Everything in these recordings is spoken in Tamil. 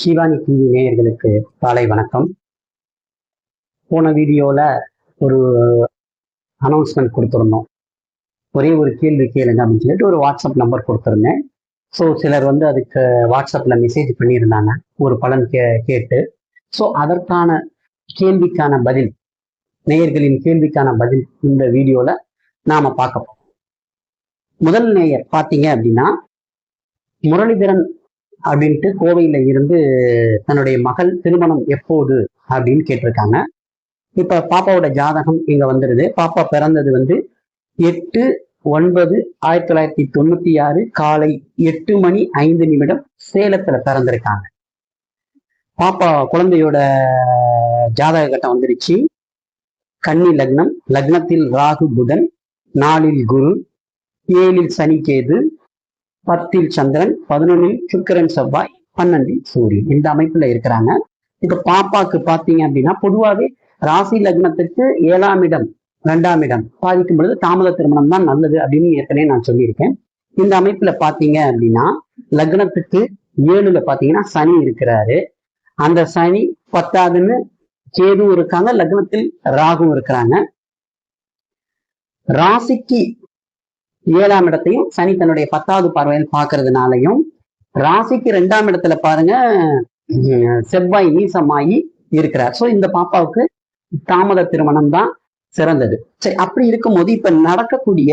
சிவானி டிவி நேயர்களுக்கு காலை வணக்கம். போன வீடியோவில் ஒரு அனௌன்ஸ்மெண்ட் கொடுத்துருந்தோம். ஒரே ஒரு கேள்வி கேளுங்க அப்படின்னு சொல்லிட்டு ஒரு வாட்ஸ்அப் நம்பர் கொடுத்துருந்தேன். ஸோ சிலர் வந்து அதுக்கு வாட்ஸ்அப்பில் மெசேஜ் பண்ணியிருந்தாங்க. ஒரு பலன் கே கேட்டு. ஸோ அதற்கான கேள்விக்கான பதில் நேயர்களின் கேள்விக்கான பதில் இந்த வீடியோவில் நாம் பார்க்க முதல் நேயர் பார்த்தீங்க அப்படின்னா முரளிதரன் அப்படின்ட்டு கோவையில இருந்து தன்னுடைய மகள் திருமணம் எப்போது அப்படின்னு கேட்டிருக்காங்க. இப்ப பாப்பாவோட ஜாதகம் இங்க வந்துருது. பாப்பா பிறந்தது வந்து எட்டு ஒன்பது ஆயிரத்தி தொள்ளாயிரத்தி தொண்ணூத்தி ஆறு காலை எட்டு மணி ஐந்து நிமிடம் சேலத்துல பிறந்திருக்காங்க. பாப்பா குழந்தையோட ஜாதக கட்டம் வந்துருச்சு. கன்னி லக்னம் லக்னத்தில் ராகு புதன் நாலில் குரு ஏழில் சனி கேது பத்தில் சந்திரன் பதினொன்னில் சுக்கிரன் செவ்வாய் பன்னெண்டில் சூரியன் இந்த அமைப்புல இருக்கிறாங்க. இப்ப பாப்பாக்கு பாத்தீங்க அப்படின்னா பொதுவாகவே ராசி லக்னத்துக்கு ஏழாம் இடம் ரெண்டாம் இடம் பாதிக்கும் பொழுது தாமத திருமணம் தான் நல்லது அப்படின்னு ஏற்கனவே நான் சொல்லியிருக்கேன். இந்த அமைப்புல பாத்தீங்க அப்படின்னா லக்னத்துக்கு ஏழுல பாத்தீங்கன்னா சனி இருக்கிறாரு. அந்த சனி பத்தாதுன்னு கேதுவும் இருக்காங்க லக்னத்தில் ராகும் இருக்கிறாங்க. ராசிக்கு ஏழாம் இடத்தையும் சனி தன்னுடைய பத்தாவது பார்வையில் பார்க்கறதுனாலையும் ராசிக்கு ரெண்டாம் இடத்துல பாருங்க செவ்வாய் நீசமாயி இருக்கிறார். சோ இந்த பாப்பாவுக்கு தாமத திருமணம் தான் சிறந்தது. சரி அப்படி இருக்கும்போது இப்ப நடக்கக்கூடிய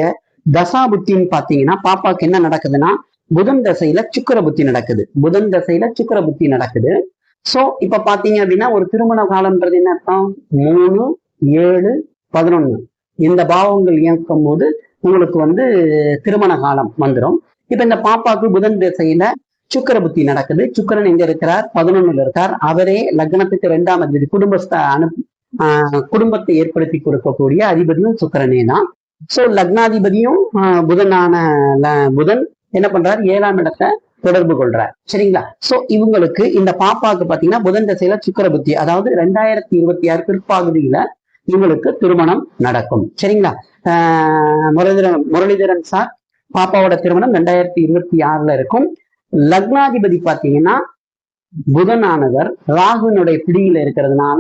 தசா புத்தின்னு பாத்தீங்கன்னா பாப்பாவுக்கு என்ன நடக்குதுன்னா புதன் தசையில சுக்கிர புத்தி நடக்குது. புதன் தசையில சுக்கிர புத்தி நடக்குது. சோ இப்ப பாத்தீங்க அப்படின்னா ஒரு திருமண காலம்ன்றது என்ன அர்த்தம்? மூணு ஏழு பதினொன்னு. இந்த பாவங்கள் இயக்கும் போது உங்களுக்கு வந்து திருமண காலம் வந்துடும் இப்ப இந்த பாப்பாக்கு புதன் திசையில சுக்கர புத்தி நடக்குது. சுக்கிரன் எங்க இருக்கிறார்? பதினொன்னுல இருக்கார். அவரே லக்னத்துக்கு ரெண்டாம் அதிபதி குடும்பஸ்த அனுப்பி ஆஹ் குடும்பத்தை ஏற்படுத்தி கொடுக்கக்கூடிய அதிபதியும் சுக்கரனே தான். சோ லக்னாதிபதியும் ஆஹ் புதனான புதன் என்ன பண்றார்? ஏழாம் இடத்தை தொடர்பு கொள்றார். சரிங்களா? சோ இவங்களுக்கு இந்த பாப்பாவுக்கு பாத்தீங்கன்னா புதன் திசையில சுக்கர புத்தி அதாவது ரெண்டாயிரத்தி இருபத்தி ஆறு பிற்பகுதியில இவங்களுக்கு திருமணம் நடக்கும். சரிங்களா? ஆஹ் முரளிதரன் முரளிதரன் சார் பாப்பாவோட திருமணம் ரெண்டாயிரத்தி இருபத்தி ஆறுல இருக்கும். லக்னாதிபதி பாத்தீங்கன்னா புதனானவர் ராகுனுடைய பிடியில இருக்கிறதுனால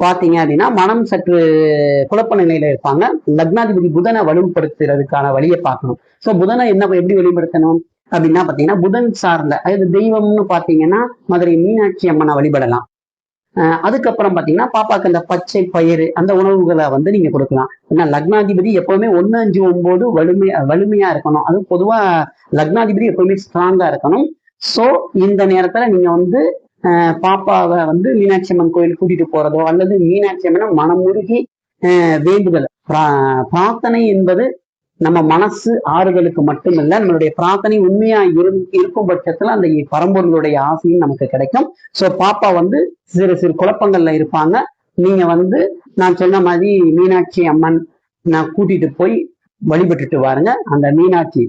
பாத்தீங்க அப்படின்னா மனம் சற்று குழப்ப நிலையில இருப்பாங்க. லக்னாதிபதி புதனை வலுப்படுத்துறதுக்கான வழியை பார்க்கணும். சோ புதனை என்ன எப்படி வெளிப்படுத்தணும் அப்படின்னா பாத்தீங்கன்னா புதன் சார்ந்த அதாவது தெய்வம்னு பாத்தீங்கன்னா மதுரை மீனாட்சி அம்மனை வழிபடலாம். அதுக்கப்புறம் பாத்தீங்கன்னா பாப்பாக்கு அந்த பச்சை பயிறு அந்த உணவுகளை வந்து நீங்க கொடுக்கலாம். ஏன்னா லக்னாதிபதி எப்பவுமே ஒன்று அஞ்சு ஒன்பது வலிமை வலிமையா இருக்கணும். அது பொதுவா லக்னாதிபதி எப்பவுமே ஸ்ட்ராங்கா இருக்கணும். ஸோ இந்த நேரத்துல நீங்க வந்து பாப்பாவை வந்து மீனாட்சி அம்மன் கோயில் கூட்டிட்டு போறதோ அல்லது மீனாட்சி அம்மனை மனமுருகி வேண்டுதல் பிரார்த்தனை என்பது நம்ம மனசு ஆறுதலுக்கு மட்டுமில்ல நம்மளுடைய பிரார்த்தனை உண்மையா இருக்கும் பட்சத்துல அந்த பரம்பொருளுடைய ஆசையும் நமக்கு கிடைக்கும். சோ பாப்பா வந்து சிறு சிறு குழப்பங்கள்ல இருப்பாங்க. நீங்க வந்து நான் சொன்ன மாதிரி மீனாட்சி அம்மன் நான் கூட்டிட்டு போய் வழிபட்டுட்டு வாருங்க. அந்த மீனாட்சி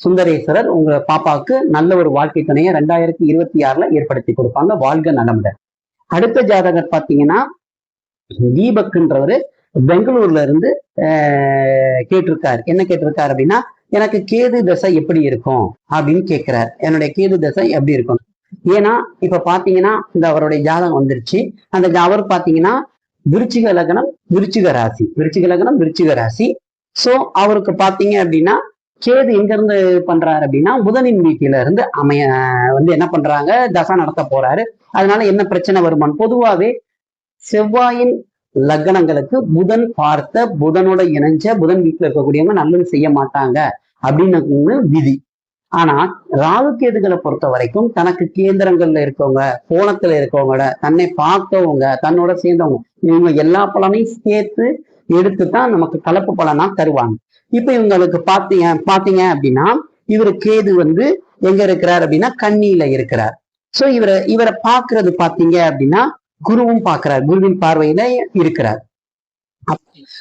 சுந்தரேஸ்வரர் உங்க பாப்பாவுக்கு நல்ல ஒரு வாழ்க்கை துணையை ரெண்டாயிரத்தி இருபத்தி ஆறுல ஏற்படுத்தி கொடுப்பாங்க. வாழ்க நலமுடன். அடுத்த ஜாதகர் பாத்தீங்கன்னா தீபக்ன்றவரு பெங்களூர்ல இருந்து கேட்டிருக்கார் கேட்டிருக்காரு. என்ன கேட்டிருக்கார் அப்படின்னா எனக்கு கேது தசை எப்படி இருக்கும் அப்படின்னு கேட்கிறார். என்னுடைய கேது தசை எப்படி இருக்கும்? ஏன்னா இப்ப பாத்தீங்கன்னா இந்த அவருடைய ஜாதகம் வந்துருச்சு. அந்த அவர் பாத்தீங்கன்னா விருச்சிக லக்னம் விருச்சிக ராசி. விருச்சிக லக்னம் விருச்சிக ராசி. சோ அவருக்கு பாத்தீங்க அப்படின்னா கேது எங்க இருந்து பண்றாரு அப்படின்னா புதனின் வீட்டில இருந்து அமைய வந்து என்ன பண்றாங்க? தசை நடத்த போறாரு. அதனால என்ன பிரச்சனை வருமானம் பொதுவாவே செவ்வாயின் லக்னங்களுக்கு புதன் பார்த்த புதனோட இணைஞ்ச புதன் வீட்டுல இருக்கக்கூடியவங்க நல்லது செய்ய மாட்டாங்க அப்படின்னு விதி. ஆனா ராகு கேதுகளை பொறுத்த வரைக்கும் தனக்கு கேந்திரங்கள்ல இருக்கவங்க கோணத்துல இருக்கவங்களோட தன்னை பார்த்தவங்க தன்னோட சேர்ந்தவங்க இவங்க எல்லா பலனையும் சேர்த்து எடுத்து தான் நமக்கு கலப்பு பலனா தருவாங்க. இப்ப இவங்களுக்கு பாத்தீங்க பாத்தீங்க அப்படின்னா இவர் கேது வந்து எங்க இருக்கிறார் அப்படின்னா கண்ணியில இருக்கிறார். சோ இவரை இவரை பாக்குறது பாத்தீங்க அப்படின்னா குருவும் பார்க்கிறார் குருவின் பார்வையில இருக்கிறார்.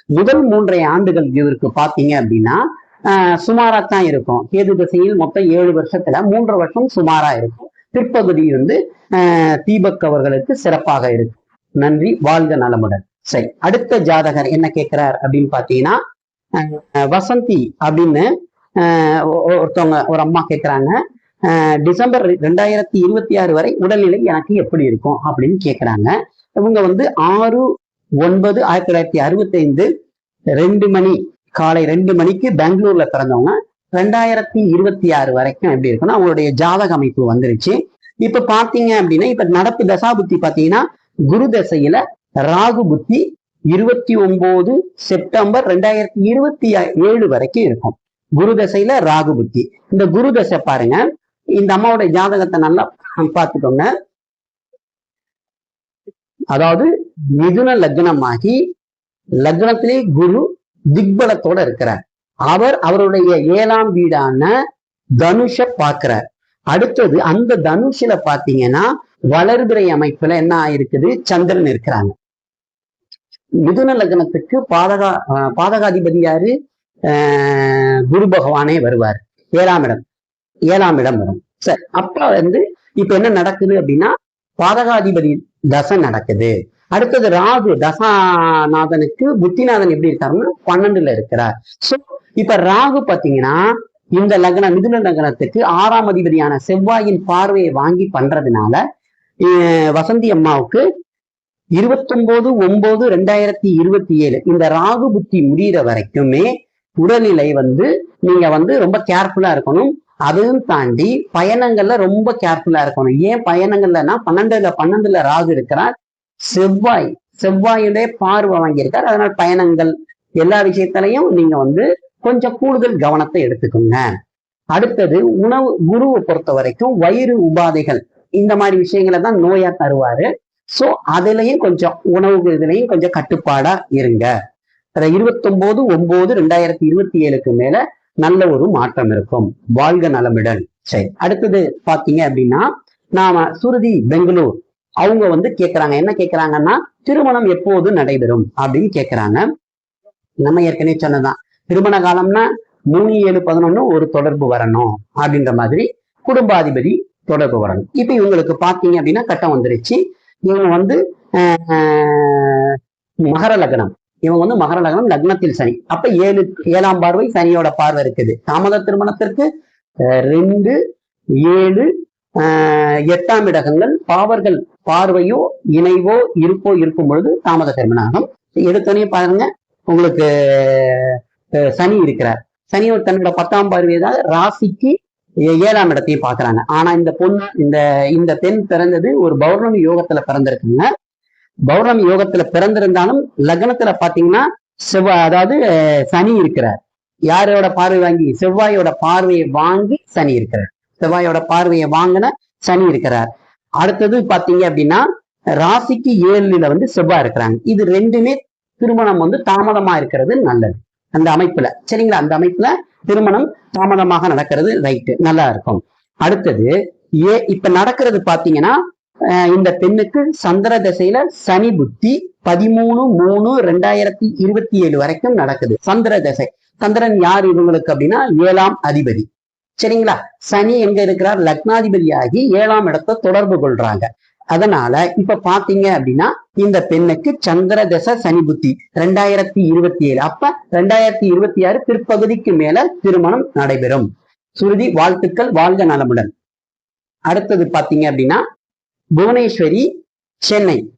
முதல் மூன்றரை ஆண்டுகள் இவருக்கு பாத்தீங்க அப்படின்னா ஆஹ் சுமாரா தான் இருக்கும். கேது திசையில் மொத்தம் ஏழு வருஷத்துல மூன்று வருஷம் சுமாரா இருக்கும். பிற்பகுதி வந்து ஆஹ் தீபக் அவர்களுக்கு சிறப்பாக இருக்கும். நன்றி வாழ்க நலமுடன். சரி அடுத்த ஜாதகர் என்ன கேட்கிறார் அப்படின்னு பாத்தீங்கன்னா வசந்தி அப்படின்னு ஆஹ் ஒ- ஒருத்தவங்க ஒரு அம்மா கேட்கிறாங்க டிசம்பர் ரெண்டாயிரத்தி இருபத்தி ஆறு வரை உடல்நிலை எனக்கு எப்படி இருக்கும் அப்படின்னு கேட்குறாங்க இவங்க வந்து ஆறு ஒன்பது ஆயிரத்தி தொள்ளாயிரத்தி அறுபத்தி ஐந்து ரெண்டு மணி காலை ரெண்டு மணிக்கு பெங்களூர்ல பிறந்தவங்க. ரெண்டாயிரத்தி இருபத்தி ஆறு வரைக்கும் எப்படி இருக்குன்னா அவங்களுடைய ஜாதக அமைப்பு வந்துருச்சு. இப்ப பாத்தீங்க அப்படின்னா இப்ப நடப்பு தசாபுத்தி பாத்தீங்கன்னா குரு தசையில ராகு புத்தி இருபத்தி ஒன்பது செப்டம்பர் ரெண்டாயிரத்தி இருபத்தி ஏழு வரைக்கும் இருக்கும். குரு தசையில ராகு புத்தி. இந்த குரு தசை பாருங்க இந்த அம்மாவோட ஜாதகத்தை நல்லா பார்த்துக்கோங்க. அதாவது மிதுன லக்னமாகி லக்னத்திலே குரு திக்பலத்தோட இருக்கிறார். அவர் அவருடைய ஏழாம் வீடான தனுஷ பார்க்கிறார். அடுத்தது அந்த தனுஷில பாத்தீங்கன்னா வளர்பிறை அமைப்புல என்ன ஆயிருக்குது? சந்திரன் இருக்கிறாங்க. மிதுன லக்னத்துக்கு பாதகா அஹ் பாதகாதிபதி யாரு? குரு பகவானே வருவார். ஏழாம் இடம். ஏழாம் இடம் வரும். சரி அப்ப வந்து இப்ப என்ன நடக்குது அப்படின்னா பாதகாதிபதி தசை நடக்குது. அடுத்தது ராகு தசாநாதனுக்கு புத்திநாதன் எப்படி இருக்காருன்னா பன்னெண்டுல இருக்கிறார். சோ இப்ப ராகு பாத்தீங்கன்னா இந்த லக்னம் மிதுன லக்னத்துக்கு ஆறாம் அதிபதியான செவ்வாயின் பார்வையை வாங்கி பண்றதுனால அஹ் வசந்தி அம்மாவுக்கு இருபத்தொன்பது ஒன்பது ரெண்டாயிரத்தி இருபத்தி ஏழு இந்த ராகு புத்தி முடிகிற வரைக்குமே உடல்நிலை வந்து நீங்க வந்து ரொம்ப கேர்ஃபுல்லா இருக்கணும். அதையும் தாண்டி பயணங்கள்ல ரொம்ப கேர்ஃபுல்லா இருக்கணும். ஏன் பயணங்கள்லன்னா பன்னெண்டுல பன்னெண்டுல ராகு இருக்கிறார். செவ்வாய் செவ்வாயுடைய பார்வை வாங்கியிருக்கார். அதனால் பயணங்கள் எல்லா விஷயத்திலையும் நீங்க வந்து கொஞ்சம் கூடுதல் கவனத்தை எடுத்துக்கோங்க. அடுத்தது உணவு குருவை பொறுத்த வரைக்கும் வயிறு உபாதைகள் இந்த மாதிரி விஷயங்களை தான் நோயா தருவாரு. சோ அதுலயும் கொஞ்சம் உணவு இதுலயும் கொஞ்சம் கட்டுப்பாடா இருங்க. இருபத்தொன்பது ஒன்பது ரெண்டாயிரத்தி இருபத்தி ஏழுக்கு மேல நல்ல ஒரு மாற்றம் இருக்கும். வாழ்க நலமிடல் சரி அடுத்தது பாத்தீங்க அப்படின்னா நாம சுருதி பெங்களூர். அவங்க வந்து கேட்கிறாங்க என்ன கேட்கிறாங்கன்னா திருமணம் எப்போது நடைபெறும் அப்படின்னு கேட்கிறாங்க நம்ம ஏற்கனவே சொன்னதான் திருமண காலம்னா மூணு ஏழு பதினொன்னு ஒரு தொடர்பு வரணும் அப்படின்ற மாதிரி குடும்பாதிபதி தொடர்பு வரணும். இப்ப இவங்களுக்கு பாத்தீங்க அப்படின்னா கட்டம் வந்துருச்சு. இவங்க வந்து ஆஹ், மகர லக்னம். இவங்க வந்து மகர லக்னம் லக்னத்தில் சனி. அப்ப ஏழு ஏழாம் பார்வை சனியோட பார்வை இருக்குது. தாமத திருமணத்திற்கு ரெண்டு ஏழு ஆஹ், எட்டாம் இடகங்கள் பாவர்கள் பார்வையோ இணைவோ இருப்போ இருக்கும் பொழுது தாமத திருமணம் ஆகும். எடுத்தோடனே பாருங்க உங்களுக்கு சனி இருக்கிறார். சனியோட தன்னோட பத்தாம் பார்வையதாக ராசிக்கு ஏழாம் இடத்தையும் பாக்குறாங்க ஆனா இந்த பொண்ணு இந்த இந்த பெண் பிறந்தது ஒரு பௌர்ணமி யோகத்துல பிறந்திருக்குங்க. பௌர்ணமி யோகத்துல பிறந்திருந்தாலும் லக்னத்துல பாத்தீங்கன்னா செவ்வாய் அதாவது சனி இருக்கிறார். யாரோட பார்வை வாங்கி செவ்வாயோட பார்வையை வாங்கி சனி இருக்கிறார். செவ்வாயோட பார்வையை வாங்கின சனி இருக்கிறார். அடுத்தது பாத்தீங்க அப்படின்னா ராசிக்கு ஏழுல வந்து செவ்வாய் இருக்கிறாங்க. இது ரெண்டுமே திருமணம் வந்து தாமதமா இருக்கிறது நல்லது. அந்த அமைப்புல. சரிங்களா? அந்த அமைப்புல திருமணம் தாமதமாக நடக்கிறது ரைட்டு. நல்லா இருக்கும். அடுத்தது ஏ இப்ப நடக்கிறது பாத்தீங்கன்னா இந்த பெண்ணுக்கு சந்திர திசையில சனி புத்தி பதிமூணு மூணு ரெண்டாயிரத்தி இருபத்தி ஏழு வரைக்கும் நடக்குது. சந்திர திசை. சந்திரன் யார் இவங்களுக்கு அப்படின்னா ஏழாம் அதிபதி. சரிங்களா? சனி எங்க இருக்கிறார்? லக்னாதிபதியாகி ஏழாம் இடத்தை தொடர்பு கொள்றாங்க. அதனால இப்ப பாத்தீங்க அப்படின்னா இந்த பெண்ணுக்கு சந்திர தசை சனி புத்தி ரெண்டாயிரத்தி இருபத்தி ஏழு. அப்ப ரெண்டாயிரத்தி இருபத்தி ஆறு பிற்பகுதிக்கு மேல திருமணம் நடைபெறும். சுருதி வாழ்த்துக்கள் வாழ்க நலமுடன். அடுத்தது பாத்தீங்க அப்படின்னா புவனேஸ்வரி சென்னை.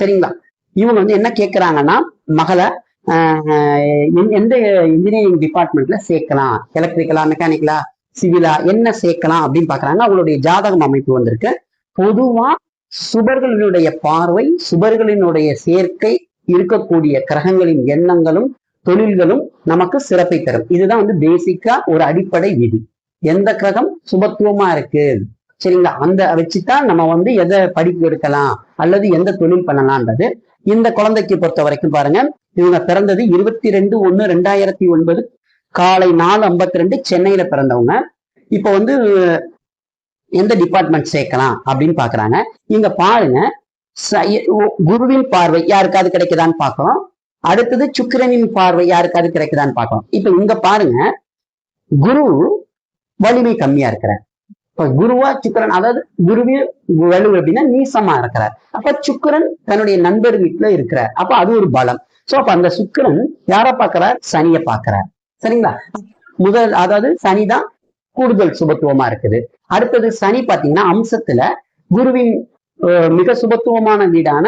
சரிங்களா? இவங்க வந்து என்ன கேட்குறாங்கன்னா மகளை எந்த- எந்த இன்ஜினியரிங் டிபார்ட்மெண்ட்ல சேர்க்கலாம்? எலக்ட்ரிக்கலா மெக்கானிக்கலா சிவிலா என்ன சேர்க்கலாம் அப்படின்னு பாக்குறாங்க. அவங்களுடைய ஜாதகம் அமைப்பு வந்திருக்கு. பொதுவா சுபர்களினுடைய பார்வை சுபர்களினுடைய சேர்க்கை இருக்கக்கூடிய கிரகங்களின் எண்ணங்களும் தொழில்களும் நமக்கு சிறப்பை தரும். இதுதான் வந்து பேசிக்கா ஒரு அடிப்படை விதி. எந்த கிரகம் சுபத்துவமா இருக்கு? சரிங்களா? அந்த வச்சுதான் நம்ம வந்து எதை படிப்பு எடுக்கலாம் அல்லது எந்த தொழில் பண்ணலாம்ன்றது. இந்த குழந்தைக்கு பொறுத்த வரைக்கும் பாருங்க இவங்க பிறந்தது இருபத்தி ரெண்டு ஒண்ணு ரெண்டாயிரத்தி ஒன்பது காலை நாலு ஐம்பத்தி ரெண்டு சென்னையில பிறந்தவங்க. இப்போ வந்து எந்த டிபார்ட்மெண்ட் சேர்க்கலாம் அப்படின்னு பாக்குறாங்க. இங்க பாருங்க ச- குருவின் பார்வை யாருக்காவது கிடைக்குதான்னு பார்க்கணும் அடுத்தது சுக்கிரனின் பார்வை யாருக்காவது கிடைக்குதான்னு பார்க்கணும் இப்ப இங்க பாருங்க குரு வலிமை கம்மியா இருக்கிறார். இப்ப குருவா சுக்கரன் அதாவது குருவே வலு அப்படின்னா நீசமா இருக்கிறார். அப்ப சுக்கரன் தன்னுடைய நண்பர் வீட்டுல இருக்கிறார். அப்ப அது ஒரு பலம். சோ அப்ப அந்த சுக்கரன் யார பாக்குறார் சனியை பாக்குறார் சரிங்களா? முதல் அதாவது சனிதான் கூடுதல் சுபத்துவமா இருக்குது. அடுத்தது சனி பாத்தீங்கன்னா அம்சத்துல குருவின் மிக சுபத்துவமான வீடான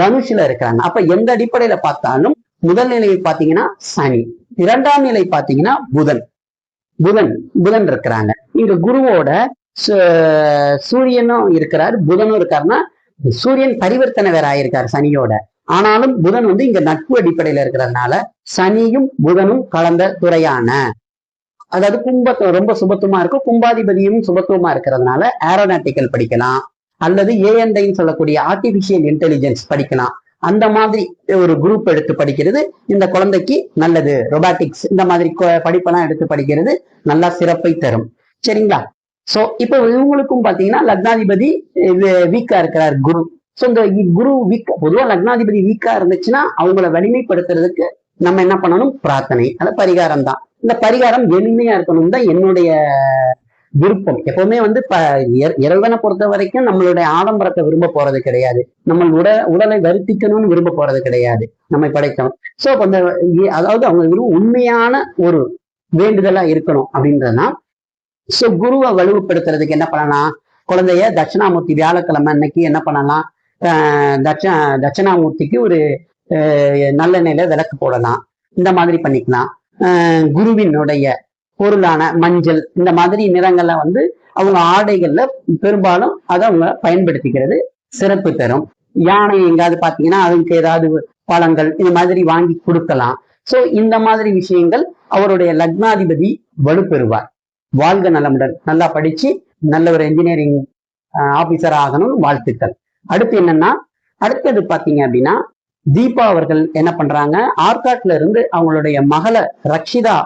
தனுஷுல இருக்கிறாங்க. அப்ப எந்த அடிப்படையில பார்த்தாலும் முதல் நிலையை பாத்தீங்கன்னா சனி. இரண்டாம் நிலை பாத்தீங்கன்னா புதன். புதன் புதன் இருக்கிறாங்க. இங்க குருவோட சூரியனும் இருக்கிறார் புதனும் இருக்காருன்னா சூரியன் பரிவர்த்தனை வேற ஆயிருக்காரு சனியோட. ஆனாலும் புதன் வந்து இங்க நட்பு அடிப்படையில இருக்கிறதுனால சனியும் புதனும் கலந்த துறையான. அதாவது கும்ப ரொம்ப சுபத்துவமா இருக்கும். கும்பாதிபதியும் சுபத்துவமா இருக்கிறதுனால ஏரோநாட்டிக்கல் படிக்கலாம். அல்லது ஏஎன்டைன்னு சொல்லக்கூடிய ஆர்டிபிஷியல் இன்டெலிஜென்ஸ் படிக்கலாம். அந்த மாதிரி ஒரு குரூப் எடுத்து படிக்கிறது இந்த குழந்தைக்கு நல்லது. ரொபாட்டிக்ஸ் இந்த மாதிரி படிப்பெல்லாம் எடுத்து படிக்கிறது நல்லா சிறப்பை தரும். சரிங்களா? சோ இப்போ இவங்களுக்கும் பாத்தீங்கன்னா லக்னாதிபதி வீக்கா இருக்கிறார் குரு. சோ இந்த குரு வீக் பொதுவா லக்னாதிபதி வீக்கா இருந்துச்சுன்னா அவங்கள வலிமைப்படுத்துறதுக்கு நம்ம என்ன பண்ணணும்? பிரார்த்தனை. அது பரிகாரம் தான். இந்த பரிகாரம் எளிமையா இருக்கணும் தான் என்னுடைய விருப்பம். எப்பவுமே வந்து ப இறைவனை பொறுத்த வரைக்கும் நம்மளுடைய ஆடம்பரத்தை விரும்ப போறது கிடையாது. நம்ம உட உடலை வருத்திக்கணும்னு விரும்ப போறது கிடையாது. நம்மை படைத்தோம் சோ அந்த அதாவது அவங்க விரும்ப உண்மையான ஒரு வேண்டுதலா இருக்கணும் அப்படின்றதுனா சோ குருவை வலுவுப்படுத்துறதுக்கு என்ன பண்ணலாம்? குழந்தைய தட்சிணாமூர்த்தி வியாழக்கிழமை அன்னைக்கு என்ன பண்ணலாம்? ஆஹ் தட்ச தட்சிணாமூர்த்திக்கு ஒரு நல்ல நிலையில விளக்கு போடலாம். இந்த மாதிரி பண்ணிக்கலாம். குருவினுடைய பொருளான மஞ்சள் இந்த மாதிரி நிறங்களை வந்து அவங்க ஆடைகள்ல பெரும்பாலும் அதை அவங்க பயன்படுத்திக்கிறது சிறப்பு தரும். யானை எங்காவது பாத்தீங்கன்னா அதுக்கு ஏதாவது பழங்கள் இந்த மாதிரி வாங்கி கொடுக்கலாம். சோ இந்த மாதிரி விஷயங்கள் அவருடைய லக்னாதிபதி வலுப்பெறுவார். வாழ்க நலமுடன். நல்லா படிச்சு நல்ல ஒரு இன்ஜினியரிங் ஆபீசர் ஆகணும்னு வாழ்த்துக்கள். அடுத்து என்னன்னா அடுத்தது பாத்தீங்க அப்படின்னா தீபா அவர்கள் என்ன பண்றாங்க ஆர்காட்ல இருந்து அவங்களுடைய மகளை ரக்ஷிதா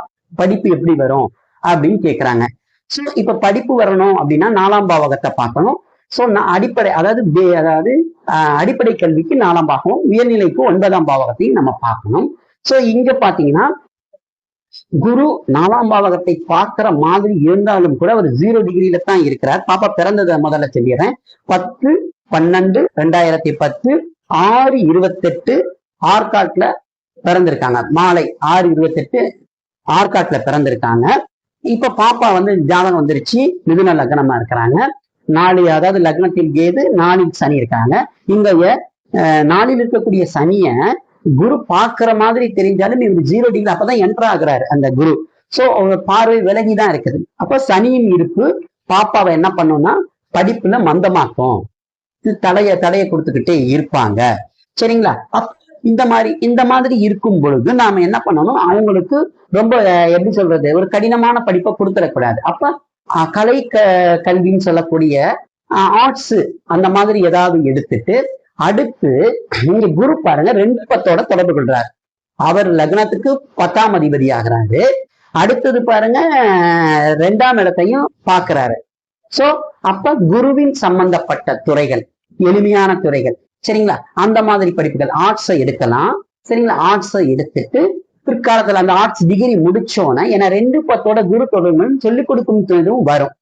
படிப்பு எப்படி வரும் அப்படின்னு கேக்குறாங்க. ஸோ இப்ப படிப்பு வரணும் அப்படின்னா நாலாம் பாவகத்தை பார்க்கணும். ஸோ அடிப்படை அதாவது அதாவது அடிப்படை கல்விக்கு நாலாம் பாகம் உயர்நிலைக்கு ஒன்பதாம் பாவகத்தையும் நம்ம பார்க்கணும். ஸோ இங்க பாத்தீங்கன்னா குரு நாலாம் பாவகத்தை பார்க்கிற மாதிரி இருந்தாலும் கூட அவர் ஜீரோ டிகிரியில தான் இருக்கிறார். பாப்பா பிறந்ததை முதல்ல சொல்லிடுறேன். பத்து பன்னெண்டு ரெண்டாயிரத்தி பத்து ஆறு இருபத்தெட்டு ஆர்காட்ல பிறந்திருக்காங்க. மாலை ஆறு இருபத்தெட்டு ஆர்காட்ல பிறந்திருக்காங்க. இப்ப பாப்பா வந்து ஜாதகம் வந்துருச்சு. மிதுன லக்னமா இருக்கிறாங்க. நாலு அதாவது லக்னத்தில் கேது நாளில் சனி இருக்காங்க. இங்க அஹ், நாளில் இருக்கக்கூடிய சனிய குரு பார்க்கிற மாதிரி தெரிஞ்சாலும் இவர் ஜீரோ டிகிரி அப்பதான் என்டர் ஆகுறாரு அந்த குரு. சோ பார்வை விலகிதான் இருக்குது. அப்ப சனியின் இருப்பு பாப்பாவை என்ன பண்ணும்னா படிப்புல மந்தமாக்கும். தலைய தடைய கொடுத்துக்கிட்டே இருப்பாங்க. சரிங்களா? இந்த மாதிரி இந்த மாதிரி இருக்கும் பொழுது நாம என்ன பண்ணணும்? அவங்களுக்கு ரொம்ப எப்படி சொல்றது ஒரு கடினமான படிப்பை கொடுத்துடக்கூடாது. அப்ப அஹ், கலை க கல்வின்னு சொல்லக்கூடிய ஆர்ட்ஸ் அந்த மாதிரி ஏதாவது எடுத்துட்டு அடுத்து இங்க குரு பாருங்க ரெண்டு பத்தோட தொடர்பு கொள்றாரு. அவர் லக்னத்துக்கு பத்தாம் அதிபதி ஆகிறாரு அடுத்தது பாருங்க ரெண்டாம் இடத்தையும் பார்க்கிறாரு. சோ அப்ப குருவின் சம்பந்தப்பட்ட துறைகள் எளிமையான துறைகள் சரிங்களா? அந்த மாதிரி படிப்புகள் ஆர்ட்ஸை எடுக்கலாம். சரிங்களா? ஆர்ட்ஸை எடுத்துட்டு பிற்காலத்துல அந்த ஆர்ட்ஸ் டிகிரி முடிச்சோன்னா ஏன்னா ரெண்டு பத்தோட குரு தொடர்பு சொல்லிக் கொடுக்கும் இதுவும் வரும்.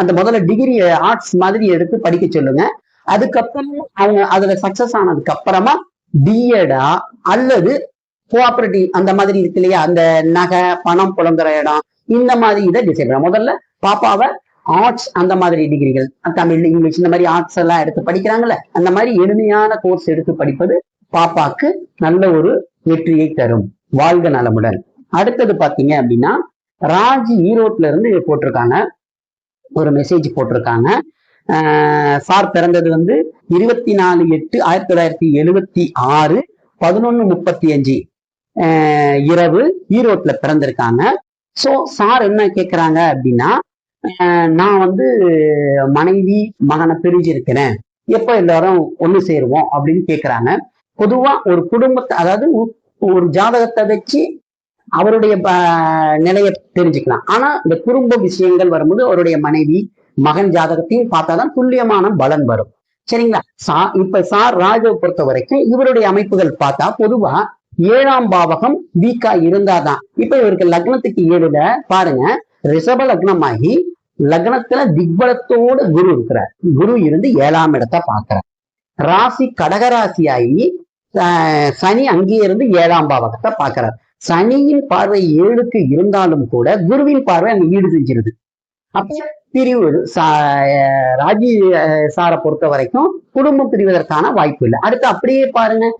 அந்த முதல்ல டிகிரி ஆர்ட்ஸ் மாதிரி எடுத்து படிக்க சொல்லுங்க. அதுக்கப்புறம் அவங்க அதுல சக்சஸ் ஆனதுக்கு அப்புறமா பிஎடா அல்லது கோஆபரேட்டிவ் அந்த மாதிரி இருக்கு இல்லையா? அந்த நகை பணம் புலங்குற இடம் இந்த மாதிரி இதை டிசைட் பண்ண. முதல்ல பாப்பாவை ஆர்ட்ஸ் அந்த மாதிரி டிகிரிகள் தமிழ் இங்கிலீஷ் இந்த மாதிரி ஆர்ட்ஸ் எல்லாம் எடுத்து படிக்கிறாங்கல்ல? அந்த மாதிரி எளிமையான கோர்ஸ் எடுத்து படிப்பது பாப்பாக்கு நல்ல ஒரு வெற்றியை தரும். வாழ்க நலமுடன். அடுத்தது பாத்தீங்க அப்படின்னா ராஜ் ஈரோட்ல இருந்து போட்டிருக்காங்க. ஒரு மெசேஜ் போட்டிருக்காங்க. சார் பிறந்தது வந்து இருபத்தி நாலு எட்டு ஆயிரத்தி தொள்ளாயிரத்தி எழுவத்தி ஆறு பதினொன்னு முப்பத்தி அஞ்சு. ஆஹ் இரவு ஈரோட்ல பிறந்திருக்காங்க. சோ சார் என்ன கேட்குறாங்க அப்படின்னா நான் வந்து மனைவி மகனை பிரிஞ்சிருக்கிறேன். எப்போ எல்லாரும் ஒண்ணு சேருவோம் அப்படின்னு கேட்குறாங்க பொதுவா ஒரு குடும்பத்தை அதாவது ஒரு ஜாதகத்தை வச்சு அவருடைய நிலையை தெரிஞ்சுக்கலாம். ஆனா இந்த குடும்ப விஷயங்கள் வரும்போது அவருடைய மனைவி மகன் ஜாதகத்தையும் பார்த்தாதான் துல்லியமான பலன் வரும். சரிங்களா? சா இப்ப சார் ராஜவை பொறுத்த வரைக்கும் இவருடைய அமைப்புகள் பார்த்தா பொதுவா ஏழாம் பாவகம் வீக்கா இருந்தாதான். இப்ப இவருக்கு லக்னத்துக்கு ஏழுல பாருங்க ரிஷப லக்னமாகி லக்னத்துல திக்பலத்தோடு குரு இருக்கிறார். குரு இருந்து ஏழாம் இடத்தை பார்க்கிறார். ராசி கடகராசியாகி சனி அங்கே இருந்து ஏழாம் பாவகத்தை பார்க்கிறார். சனியின் பார்வை ஏழுக்கு இருந்தாலும் கூட குருவின் பார்வை அங்க ஈடு செஞ்சிருது. அப்ப பிரிவு சா- ராஜி சாரை பொறுத்த வரைக்கும் குடும்பம் பிரிவதற்கான வாய்ப்பு இல்லை. அடுத்து அப்படியே பாருங்க.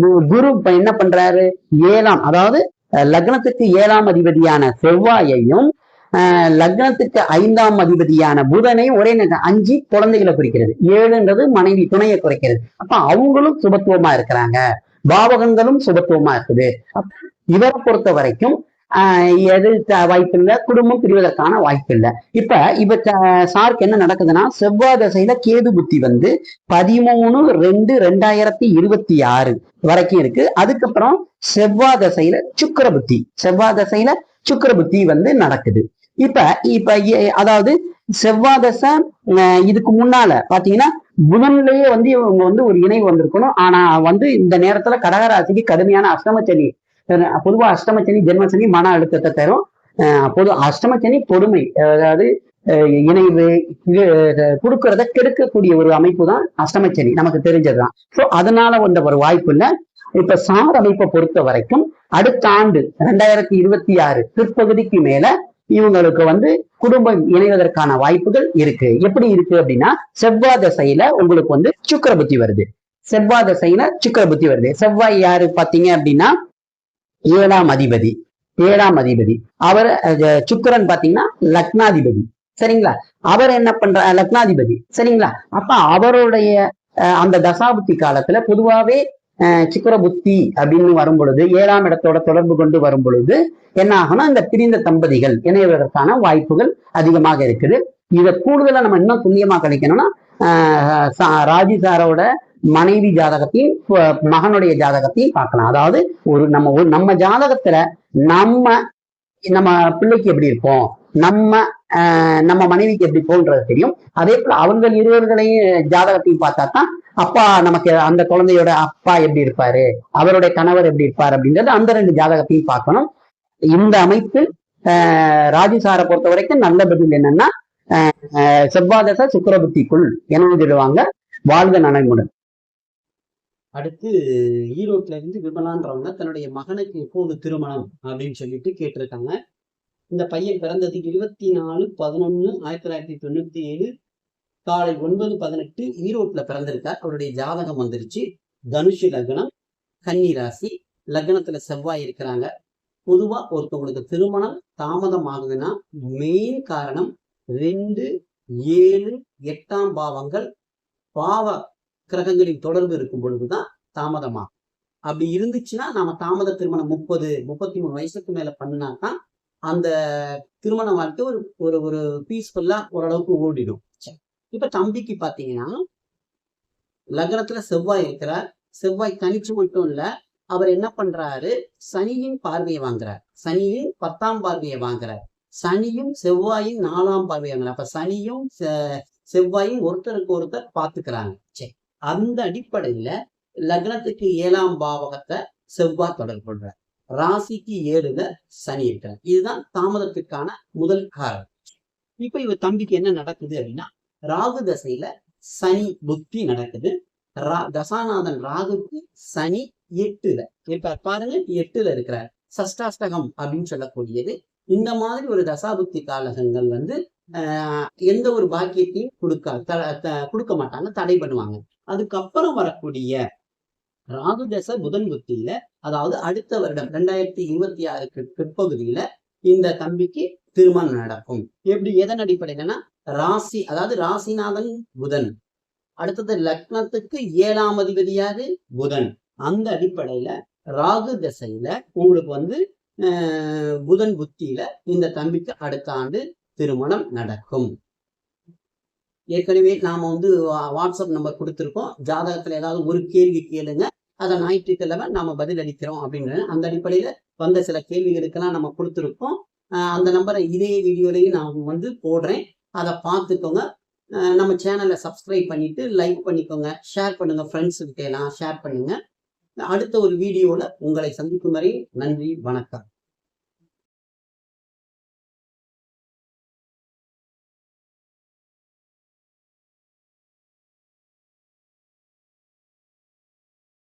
கு- குரு இப்ப என்ன பண்றாரு? ஏழாம் அதாவது லக்னத்துக்கு ஏழாம் அதிபதியான செவ்வாயையும் அஹ், லக்னத்துக்கு ஐந்தாம் அதிபதியான புதனையும் ஒரே நேரம் அஞ்சு குழந்தைகளை குறிக்கிறது. ஏழுன்றது மனைவி துணையை குறைக்கிறது. அப்ப அவங்களும் சுபத்துவமா இருக்கிறாங்க. பாவகங்களும் சுபத்துவமா இருக்குது. இவரை பொறுத்த வரைக்கும் எது வாய்ப்பு இல்லை குடும்பம் பிரிவதற்கான வாய்ப்பு இல்லை இப்ப இப்ப சார்க்கு சாருக்கு என்ன நடக்குதுன்னா செவ்வாய் தசையில கேது புத்தி வந்து பதிமூணு ரெண்டு ரெண்டாயிரத்தி இருபத்தி ஆறு வரைக்கும் இருக்கு. அதுக்கப்புறம் செவ்வாய் தசையில சுக்கர புத்தி. செவ்வாய் தசையில சுக்கிர புத்தி வந்து நடக்குது. இப்ப இப்ப அதாவது செவ்வாய் தசை இதுக்கு முன்னால பாத்தீங்கன்னா புதன்லயே வந்து இவங்க வந்து ஒரு இணைவு வந்திருக்கணும். ஆனா வந்து இந்த நேரத்துல கடகராசிக்கு கடுமையான அஷ்டமச்சனி பொதுவா அஷ்டமச்சனி ஜென்மச்சனி மன அழுத்தத்தை தரும். பொது அஷ்டமச்சனி பொறுமை அதாவது இணைவு கொடுக்கறத கெடுக்கக்கூடிய ஒரு அமைப்பு தான் அஷ்டமச்சனி நமக்கு தெரிஞ்சதுதான். சோ அதனால வந்த ஒரு வாய்ப்பு இல்லை. இப்ப சார் அமைப்பை பொறுத்த வரைக்கும் அடுத்த ஆண்டு ரெண்டாயிரத்தி இருபத்தி ஆறு பிற்பகுதிக்கு மேல இவங்களுக்கு வந்து குடும்பம் இணைவதற்கான வாய்ப்புகள் இருக்கு. எப்படி இருக்கு அப்படின்னா செவ்வாய் திசையில உங்களுக்கு வந்து சுக்கிர புத்தி வருது. செவ்வாய் திசையில சுக்கிர புத்தி வருது. செவ்வாய் யாரு பாத்தீங்க அப்படின்னா ஏழாம் அதிபதி ஏழாம் அதிபதி. அவர் சுக்கரன் சுக்கிரன் பாத்தீங்கன்னா லக்னாதிபதி. சரிங்களா? அவர் என்ன பண்ற லக்னாதிபதி. சரிங்களா? அப்ப அவருடைய அஹ், அந்த தசாபுத்தி காலத்துல பொதுவாவே சுக்கர சுக்கிர புத்தி அப்படின்னு வரும் பொழுது ஏழாம் இடத்தோட தொடர்பு கொண்டு வரும் பொழுது என்ன ஆகும்னா இந்த பிரிந்த தம்பதிகள் இணைவதற்கான வாய்ப்புகள் அதிகமாக இருக்குது. இதை கூடுதலா நம்ம இன்னும் துல்லியமா கணிக்கணும்னா ஆஹ் சா- ராஜி சாரோட மனைவி ஜாதகத்தையும் மகனுடைய ஜாதகத்தையும் பார்க்கலாம். அதாவது ஒரு நம்ம ஒரு நம்ம ஜாதகத்துல நம்ம நம்ம பிள்ளைக்கு எப்படி இருப்போம் நம்ம நம்ம மனைவிக்கு எப்படி போன்றது தெரியும். அதே போல அவங்க இருவர்களையும் ஜாதகத்தையும் பார்த்தா தான் அப்பா நமக்கு அந்த குழந்தையோட அப்பா எப்படி இருப்பாரு? அவருடைய கணவர் எப்படி இருப்பார் அப்படின்றது அந்த ரெண்டு ஜாதகத்தையும் பார்க்கணும். இந்த அமைப்பு ஆஹ் ராஜிசாரை பொறுத்த வரைக்கும் நல்ல பதில் என்னன்னா செவ்வாதச சுக்கரபுத்திக்குள் இணைந்துடுவாங்க வாழ்க நலமுடன் அடுத்து ஈரோட்ல இருந்து விமலான்றவங்க தன்னுடைய மகனுக்கு எப்போது திருமணம் அப்படின்னு சொல்லிட்டு கேட்டிருக்காங்க. இந்த பையன் பிறந்தது இருபத்தி நாலு பதினொன்னு ஆயிரத்தி தொள்ளாயிரத்தி தொண்ணூத்தி ஏழு காலை ஒன்பது பதினெட்டு ஈரோட்ல பிறந்திருக்கார். அவருடைய ஜாதகம் வந்துருச்சு. தனுஷு லக்னம் கன்னி ராசி லக்னத்துல செவ்வாய் இருக்கிறாங்க. பொதுவா ஒருத்தவங்களுக்கு திருமணம் தாமதம் ஆகுதுன்னா மெயின் காரணம் ரெண்டு ஏழு எட்டாம் பாவங்கள் பாவ கிரகங்களின் தொடர்பு இருக்கும் பொழுதுதான் தாமதமாகும். அப்படி இருந்துச்சுன்னா நாம தாமத திருமணம் முப்பது முப்பத்தி மூணு வயசுக்கு மேல பண்ணினா தான் அந்த திருமண வாழ்க்கை ஒரு ஒரு ஒரு பீஸ்ஃபுல்லா ஓரளவுக்கு ஓடிடும். இப்ப தம்பிக்கு பாத்தீங்கன்னா லக்னத்துல செவ்வாய் இருக்கிறார். செவ்வாய் கணிச்சு மட்டும் இல்ல அவர் என்ன பண்றாரு? சனியின் பார்வையை வாங்குறார். சனியின் பத்தாம் பார்வையை வாங்குறார். சனியும் செவ்வாயும் நாலாம் பார்வையை வாங்குறார். அப்ப சனியும் செ- செவ்வாயும் ஒருத்தருக்கு ஒருத்தர் பாத்துக்கிறாங்க சரி. அந்த அடிப்படையில லக்னத்துக்கு ஏழாம் பாவகத்தை செவ்வாய் தொடர்பு கொள்றார். ராசிக்கு ஏழுல சனி இருக்கிறார். இதுதான் தாமதத்துக்கான முதல் காரணம். இப்ப இவ தம்பிக்கு என்ன நடக்குது அப்படின்னா ராகு தசையில சனி புத்தி நடக்குது. ரா- தசாநாதன் ராகுக்கு சனி எட்டுல இப்ப பாருங்க எட்டுல இருக்கிறார். சஷ்டாஷ்டகம் அப்படின்னு சொல்லக்கூடியது. இந்த மாதிரி ஒரு தசாபுத்தி காலகங்கள் வந்து ஆஹ், எந்த ஒரு பாக்கியத்தையும் கொடுக்க த- த- கொடுக்க மாட்டாங்க தடை பண்ணுவாங்க. அதுக்கப்புறம் வரக்கூடிய ராகு தசை புதன் புத்தியில அதாவது அடுத்த வருடம் ரெண்டாயிரத்தி இருபத்தி ஆறுக்கு பிற்பகுதியில இந்த தம்பிக்கு திருமணம் நடக்கும். எப்படி எதன் அடிப்படையிலன்னா ராசி அதாவது ராசிநாதன் புதன். அடுத்தது லக்னத்துக்கு ஏழாம் அதிபதியாரு புதன். அந்த அடிப்படையில ராகு தசையில உங்களுக்கு வந்து ஆஹ், புதன் புத்தியில இந்த தம்பிக்கு அடுத்த ஆண்டு திருமணம் நடக்கும். ஏற்கனவே நாம் வந்து வா- வாட்ஸ்அப் நம்பர் கொடுத்துருக்கோம். ஜாதகத்தில் ஏதாவது ஒரு கேள்வி கேளுங்க. அதை ஞாயிற்றுக்கிழமை நாம் பதில் அளிக்கிறோம் அப்படின்னு. அந்த அடிப்படையில் வந்த சில கேள்விகளுக்கெல்லாம் நம்ம கொடுத்துருக்கோம். அந்த நம்பரை இதே வீடியோலையும் நான் வந்து போடுறேன். அதை பார்த்துக்கோங்க. நம்ம சேனலை சப்ஸ்கிரைப் பண்ணிவிட்டு லைக் பண்ணிக்கோங்க. ஷேர் பண்ணுங்கள் ஃப்ரெண்ட்ஸுக்கிட்டலாம் ஷேர் பண்ணுங்கள் அடுத்த ஒரு வீடியோவில் உங்களை சந்திக்கும் வரை நன்றி வணக்கம்.